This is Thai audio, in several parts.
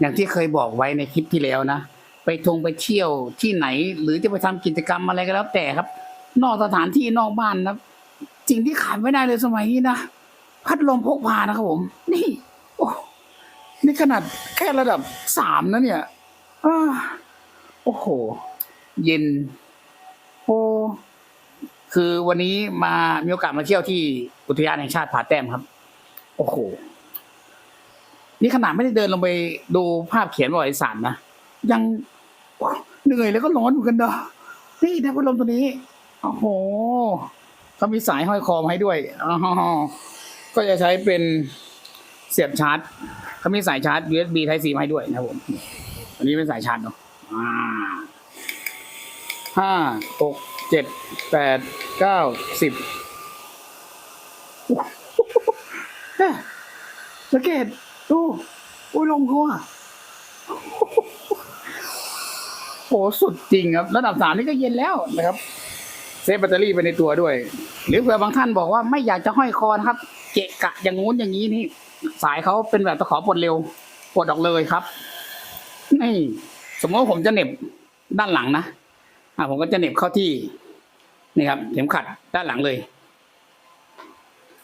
อย่างที่เคยบอกไว้ในคลิปที่แล้วนะ ไปทงไปเที่ยวที่ไหน หรือจะไปทำกิจกรรมอะไรก็แล้วแต่ครับ นอกสถานที่นอกบ้านนะสิ่งที่ขาดไม่ได้เลยสมัยนี้นะพัดลมพกพานะครับผม นี่ โอ้นี่ขนาดแค่ระดับสามนะเนี่ยอโอ้โห เย็น โอ้คือวันนี้มามีโอกาสมาเที่ยวที่อุทยานแห่งชาติผาแต้มครับ โอ้โห นี่ขนาดไม่ได้เดินลงไปดูภาพเขียนประวัติศาสตร์นะยังเหนื่อยแล้วก็ร้อนเหมือนกันเด้อนี่ได้พัดลมตัวนี้โอ้โหเขามีสายห้อยคอมาให้ด้วยอ๋อก็จะใช้เป็นเสียบชาร์จเขามีสายชาร์จ USB Type C มาให้ด้วยนะผมอันนี้เป็นสายชาร์จเนาะห้าหกเจ็ดแปดเก้าสิบเฮ้ยสังเกต ดูอุ้ยลมเขาอะโหสุดจริงครับ ระดับสามนี่ก็เย็นแล้วนะครับ เซฟแบตเตอรี่ไปในตัวด้วย หรือเผื่อบางท่านบอกว่าไม่อยากจะห้อยคอนะครับ เกะกะอย่างงู้นอย่างนี้นี่ สายเขาเป็นแบบตะขอปลดเร็วปลดออกเลยครับนี่สมมติว่าผมจะเน็บด้านหลังนะอ่าผมก็จะเน็บเข้าที่นี่ครับ เข็มขัดด้านหลังเลย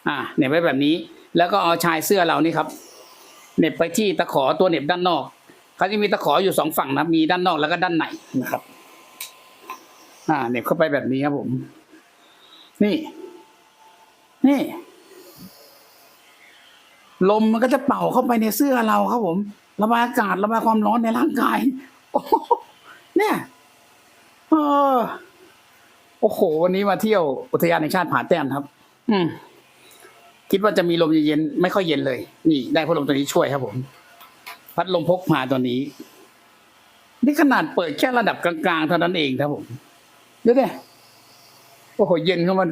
อ่าเน็บไว้แบบนี้ แล้วก็เอาชายเสื้อเรานี่ครับ เน็บไปที่ตะขอตัวเน็บด้านนอกเขาจะมีตะขออยู่สองฝั่งนะมีด้านนอกแล้วก็ด้านในนะครับ อ่าเน็บเข้าไปแบบนี้ครับผม นี่ นี่ ลมมันก็จะเป่าเข้าไปในเสื้อเราครับผม ระบายอากาศระบายความร้อนในร่างกายเนี่ยเออโอ้โห วันนี้มาเที่ยวอุทยานแห่งชาติผาแต้มครับ อืม คิดว่าจะมีลมเย็นๆไม่ค่อยเย็นเลย นี่ ได้พัดลมตัวนี้ช่วยครับผม พัดลมพกพาตัวนี้ นี่ขนาดเปิดแค่ระดับกลางๆเท่านั้นเองครับผมดูดิโอ้โหเย็นเข้ามา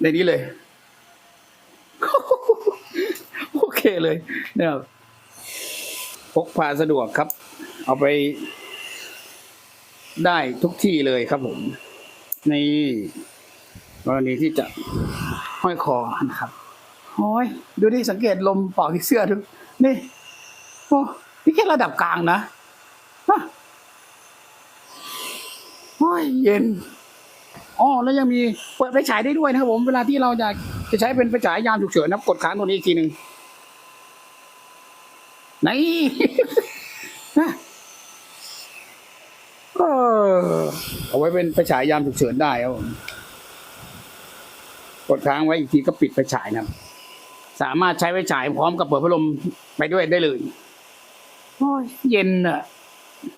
ในนี้เลย โอเคเลยเนี่ยพกพาสะดวกครับ เอาไป ได้ทุกที่เลยครับผม ในกรณีที่จะห้อยคอนะครับ โอ้ยดูดิสังเกตลมเป่าที่เสื้อทุกนี่โอ้นี่แค่ระดับกลางนะฮะโอ้ยเย็นอ๋อแล้วยังมีเปิดไฟฉายได้ด้วยนะครับผมเวลาที่เราจะจะใช้เป็นไฟฉายยามฉุกเฉินนะกดค้างตัวนี้อีกทีหนึ่งไหนนะเออเอาไว้เป็นไฟฉายยามฉุกเฉินได้ครับผมกดค้างไว้อีกทีก็ปิดไฟฉายนะครับ สามารถใช้ไฟฉายพร้อมกับเปิดพัดลมไปด้วยได้เลยโอ้ยเย็นอะ